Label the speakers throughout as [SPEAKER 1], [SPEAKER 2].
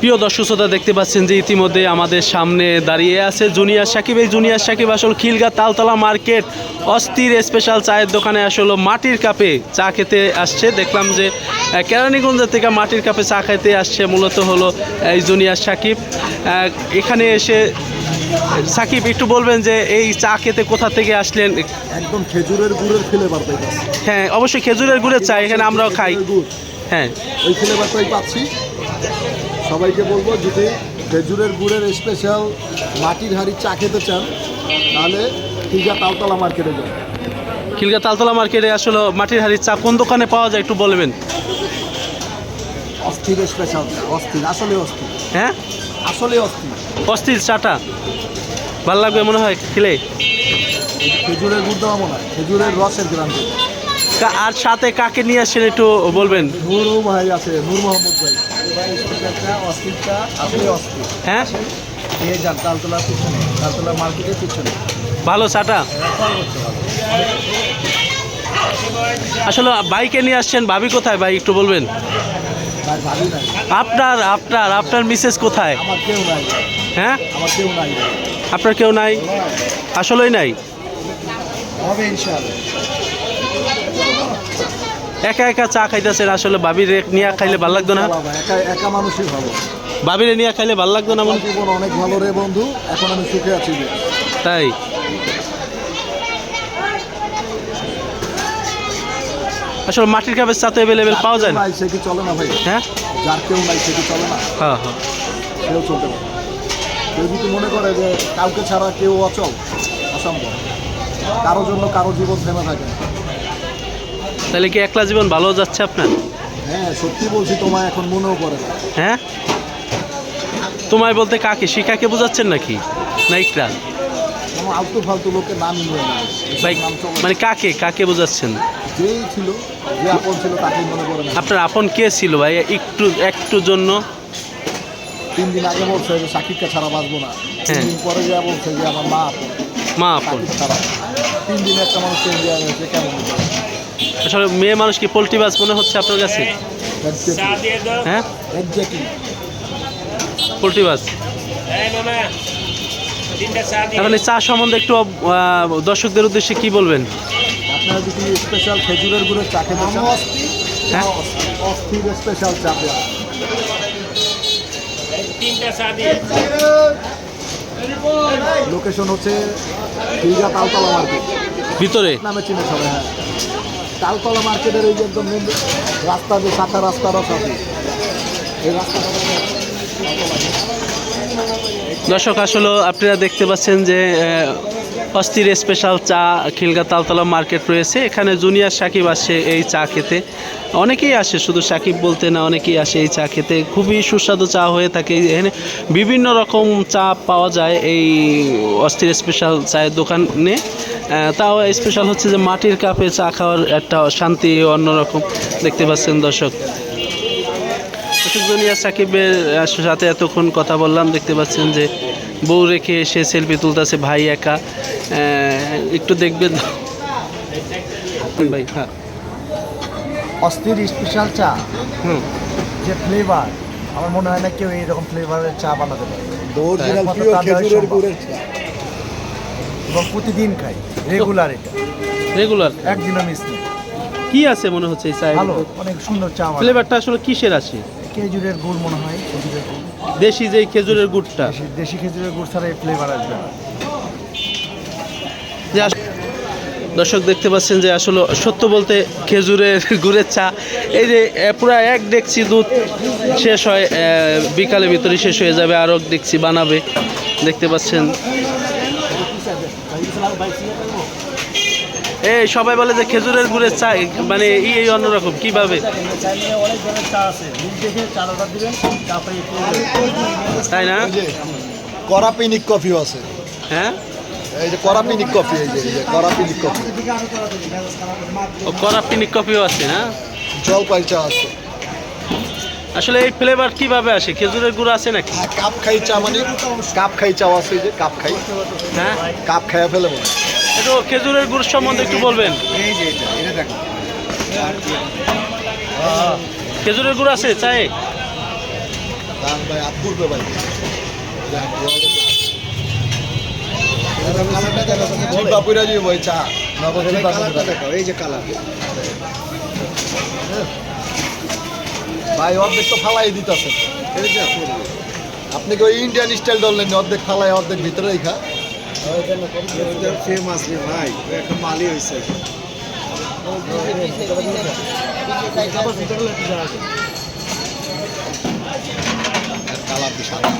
[SPEAKER 1] প্রিয় দর্শক শ্রোতা দেখতে পাচ্ছেন যে ইতিমধ্যে আমাদের সামনে দাঁড়িয়ে আছে জুনিয়র সাকিব। এই জুনিয়র সাকিব আসল খিলগা তালতলা মার্কেট অস্থির স্পেশাল চায়ের দোকানে আসলে মাটির কাপে চা খেতে আসছে। দেখলাম যে কেরানীগঞ্জের থেকে মাটির কাপে চা খেতে আসছে মূলত হলো এই জুনিয়র সাকিব। এখানে এসে সাকিব একটু বলবেন যে এই চা খেতে কোথা থেকে আসলেন?
[SPEAKER 2] একদম খেজুরের গুড়ের ফ্লেভার
[SPEAKER 1] হ্যাঁ অবশ্যই খেজুরের গুড়ের চা এখানে আমরাও খাই। হ্যাঁ।
[SPEAKER 2] ওই ফ্লেভারটাই পাচ্ছি। সবাইকে বলব যদি খেজুরের গুড়ের স্পেশাল মাটির হাড়ি চা খেতে চান তাহলে খিলগা তালতলা মার্কেটে যান।
[SPEAKER 1] খিলগা তালতলা মার্কেটে আসলে মাটির হাড়ির চা কোন দোকানে পাওয়া যায় একটু বলবেন?
[SPEAKER 2] অস্থির স্পেশাল অস্থির আসলে অস্থির।
[SPEAKER 1] হ্যাঁ?
[SPEAKER 2] আসলে অস্থির।
[SPEAKER 1] অস্থির চাটা? ভালো লাগবে মনে হয় খেলে?
[SPEAKER 2] খেজুরের গুড় দেওয়া মনে হয় খেজুরের রসের
[SPEAKER 1] কা- আর সাথে কাকে নিয়ে আসছেন একটু বলবেন?
[SPEAKER 2] নূর ভাই আছে নূর মোহাম্মদ ভাই।
[SPEAKER 1] হ্যাঁ?
[SPEAKER 2] নিয়ে যান তালতলার পিছনে তালতলা মার্কেটের পিছনে।
[SPEAKER 1] ভালো চাটা? আসলে বাইকে নিয়ে আসছেন ভাবি কোথায়? ভাই একটু বলবেন। আপনার আপনার আপনার মিসেস কোথায়? হ্যাঁ? আপনার কেউ নাই? আসলেই নাই?
[SPEAKER 2] হবে ইনশাআল্লাহ।
[SPEAKER 1] একা একা চা খাইতেছেন? আসলে ভাবির নিয়ে খাইলে ভালো লাগতো না?
[SPEAKER 2] একা একা মানুষই ভালো।
[SPEAKER 1] ভাবিরে নিয়ে খাইলে ভালো লাগতো না মনে?
[SPEAKER 2] জীবন অনেক ভালো রে বন্ধু এখন আমি সুখে আছি।
[SPEAKER 1] তাই? আসলে মাটির কাপের চা তো অ্যাভেলেবেল পাওয়া যায় না?
[SPEAKER 2] সে কি চলে না ভাই?
[SPEAKER 1] হ্যাঁ?
[SPEAKER 2] যার কেউ নাই সে কি চলে না?
[SPEAKER 1] হ্যাঁ হ্যাঁ।
[SPEAKER 2] কেউ চলতে পারে। কেউ যদি মনে করে যে কাউকে ছাড়া কেউ অচল অসম্ভব। কারোর জন্য কারও জীবন থেমে থাকে না।
[SPEAKER 1] তাহলে কি একলা জীবন ভালো যাচ্ছে আপনার?
[SPEAKER 2] হ্যাঁ সত্যি বলছি তোমায় এখন মনেও পড়ে না।
[SPEAKER 1] হ্যাঁ? তোমায় বলতে কাকে শিখাকে বোঝাচ্ছেন নাকি? না ইকরা
[SPEAKER 2] আলতু ফালতু লোকের নামই নিয়ে না।
[SPEAKER 1] ভাই
[SPEAKER 2] নাম
[SPEAKER 1] মানে কাকে কাকে বোঝাচ্ছেন?
[SPEAKER 2] যেই ছিল যে আপন ছিল তাকে মনে পড়ে না।
[SPEAKER 1] আপনার আপন কে ছিল ভাই? একটু একটু জন্য?
[SPEAKER 2] তিন দিন আগে বলছে যে সাকিবকে ছাড়া বাঁচবো না। তিন
[SPEAKER 1] হ্যাঁ।
[SPEAKER 2] দিন পরে যা বলছে যে আমার মা আপন।
[SPEAKER 1] মা আপন।
[SPEAKER 2] ছাড়া। তিন দিনে একটা মানুষ চেঞ্জ হয়ে গেছে কেমন
[SPEAKER 1] আসলে মেয়ে মানুষ কি পোলট্রি বাজ মনে হচ্ছে আপনার কাছে? হ্যাঁ? পোল্ট্রি এখন এই চা সম্বন্ধে একটু দর্শকদের উদ্দেশ্যে কি বলবেন?
[SPEAKER 2] আপনারা যদি স্পেশাল খেজুরের চা খেতে চান।
[SPEAKER 1] হ্যাঁ?
[SPEAKER 2] অস্থির স্পেশাল চা লোকেশন হচ্ছে খিলগা তালতলা মার্কেট।
[SPEAKER 1] ভিতরে?
[SPEAKER 2] নামে চিনে সবাই হ্যাঁ। তালতলা মার্কেটের এই যে একদম মেন রাস্তা যে শাখা রাস্তারও সাথে এই রাস্তাটা
[SPEAKER 1] দর্শক, আসলে আপনারা দেখতে পাচ্ছেন যে অস্থির স্পেশাল চা, খিলগা তালতলা মার্কেট রয়েছে। এখানে জুনিয়র সাকিব আসে এই চা খেতে। অনেকেই আসে, শুধু সাকিব বলতে না, অনেকেই আসে এই চা খেতে। খুবই সুস্বাদু চা হয়ে থাকে। এখানে বিভিন্ন রকম চা পাওয়া যায় এই অস্থির স্পেশাল চায়ের দোকানে। তাও স্পেশাল হচ্ছে যে মাটির কাপে চা খাওয়ার একটা শান্তি অন্যরকম। দেখতে পাচ্ছেন দর্শক। জুনিয়া সাকিবের সাথে এতক্ষণ কথা বললাম দেখতে পাচ্ছেন যে বউ রেখে এসে সেলফি তুলতেছে ভাই একা। একটু দেখবেন ভাই হ্যাঁ।
[SPEAKER 2] অস্থির স্পেশাল চা।
[SPEAKER 1] হুম।
[SPEAKER 2] যে ফ্লেভার আমার মনে হয় না কেউ এইরকম ফ্লেভারের চা বানাতে পারে। এবং প্রতিদিন খাই রেগুলার এটা।
[SPEAKER 1] রেগুলার
[SPEAKER 2] একদিন নেই।
[SPEAKER 1] কি আছে মনে হচ্ছে এই চায়ের
[SPEAKER 2] ভালো অনেক সুন্দর চা
[SPEAKER 1] ফ্লেভারটা আসলে কিসের আছে
[SPEAKER 2] খেজুরের গুড় মনে হয় খেজুরের গুড়।
[SPEAKER 1] দেশি যে খেজুরের গুড়টা।
[SPEAKER 2] দেশি খেজুরের গুড় ছাড়া এই ফ্লেভার আসবে
[SPEAKER 1] দর্শক দেখতে পাচ্ছেন যে আসলে সত্য বলতে খেজুরের গুড়ের চা এই যে পুরো এক দেখছি দুধ শেষ হয় আহ, বিকালের ভিতরে শেষ হয়ে যাবে আরও দেখছি বানাবে। দেখতে পাচ্ছেন এই সবাই বলে যে খেজুরের গুড়ের চা মানে ই এই অন্যরকম কীভাবে? তাই না?
[SPEAKER 3] করাপিনিক কফিও আছে।
[SPEAKER 1] হ্যাঁ?
[SPEAKER 3] এই যে করাপিনিক কফি এই যে করাপিনিক কফি।
[SPEAKER 1] ও কড়া পিনিক কফিও আছে না?
[SPEAKER 3] জলপাই চা আছে।
[SPEAKER 1] আসলে এই ফ্লেভার কীভাবে আসে? খেজুরের গুড় আছে নাকি?
[SPEAKER 3] কাপ খাই চা মানে কাপ খাই চা আছে যে কাপ খাই।
[SPEAKER 1] হ্যাঁ?
[SPEAKER 3] কাপ খাইয়া ফেলে মনে হয়।
[SPEAKER 1] একটু খেজুরের গুড় সম্বন্ধে একটু বলবেন?
[SPEAKER 3] এই যে এটা এটা দেখো।
[SPEAKER 1] খেজুরের গুড় আছে চায়ে?
[SPEAKER 2] দাম ভাই আপ করবে ভাই জিব্বা পুরা দিব ভাই চা। নগদ জিব্বা পুরা।
[SPEAKER 3] দেখো এই যে কালার।
[SPEAKER 2] ভাই অর্ধেক তো ফালাই দিতেছে। আপনি কি ওই ইন্ডিয়ান স্টাইল ধরলেন অর্ধেক ফালাই অর্ধেক ভিতরে রেখা
[SPEAKER 3] ফেমাস রে ভাই একটা মালি হয়েছে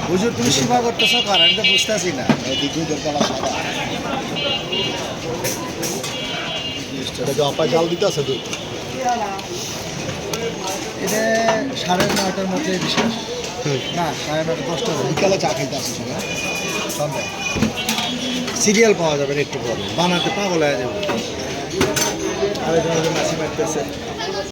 [SPEAKER 3] হুজুর তুমি সীমা করতেছো কার? আমি তো বুঝতেছি না। হুজুর কালার সাদা
[SPEAKER 2] অপায় জাল দুধ
[SPEAKER 3] এটা সাড়ে নয়টার মধ্যে বিশেষ। না সাড়ে নয়টা দশটা বিকালে চা খাইতে আসছে সন্ধ্যা সিরিয়াল পাওয়া যাবে একটু পরে। বানাতে পাগল হয়ে যাবে। আরেকজন মাসি মারতেছে।